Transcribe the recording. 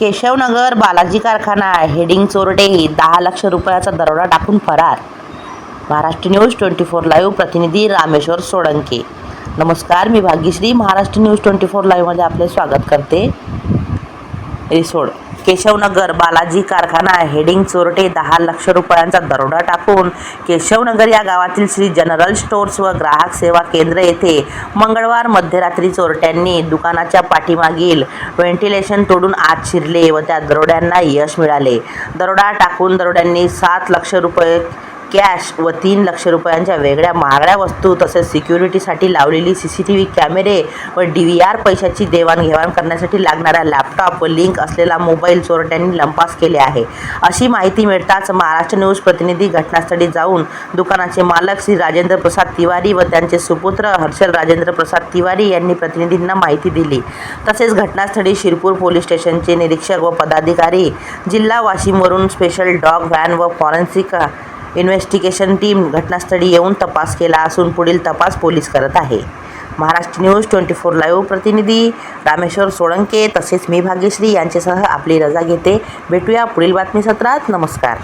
केशवनगर बालाजी कारखाना हेडिंग चोरटे दहा लक्ष रुपयाचा दरोडा टाकून फरार. Maharashtra news twenty four live प्रतिनिधी रामेश्वर सोळंके. नमस्कार मी Bhagyashree. Maharashtra news twenty four लाईव्हमध्ये आपले स्वागत करते. रिसोड. केशवनगर बालाजी कारखाना हेडिंग चोरटे दहा लक्ष रुपयांचा दरोडा टाकून केशवनगर या गावातील श्री जनरल स्टोर्स व ग्राहक सेवा केंद्र येथे मंगळवार मध्यरात्री चोरट्यांनी दुकानाच्या पाठीमागील व्हेंटिलेशन तोडून आत शिरले व त्या दरोड्यांना यश मिळाले. दरोडा टाकून दरोड्यांनी सात लक्ष रुपये कॅश व तीन लक्ष रुपयांच्या वेगळ्या महागड्या वस्तू तसेच सिक्युरिटीसाठी लावलेली सी सी टी व्ही कॅमेरे व डी व्ही आर पैशाची देवाणघेवाण करण्यासाठी लागणारा लॅपटॉप व लिंक असलेला मोबाईल चोरट्यांनी लंपास केले आहे. अशी माहिती मिळताच महाराष्ट्र न्यूज प्रतिनिधी घटनास्थळी जाऊन दुकानाचे मालक श्री राजेंद्र प्रसाद तिवारी व त्यांचे सुपुत्र हर्षल राजेंद्र प्रसाद तिवारी यांनी प्रतिनिधींना माहिती दिली. तसेच घटनास्थळी शिरपूर पोलीस स्टेशनचे निरीक्षक व पदाधिकारी जिल्हा वाशिमवरून स्पेशल डॉग व्हॅन व फॉरेन्सिक इन्व्हेस्टिगेशन टीम घटनास्थळी येऊन तपास केला असून पुढील तपास पोलीस करत आहे. Maharashtra news twenty four live प्रतिनिधी रामेश्वर सोळंके तसेच मी भाग्यश्री यांच्यासह आपली रजा घेते. भेटूया पुढील बातमी सत्रात नमस्कार.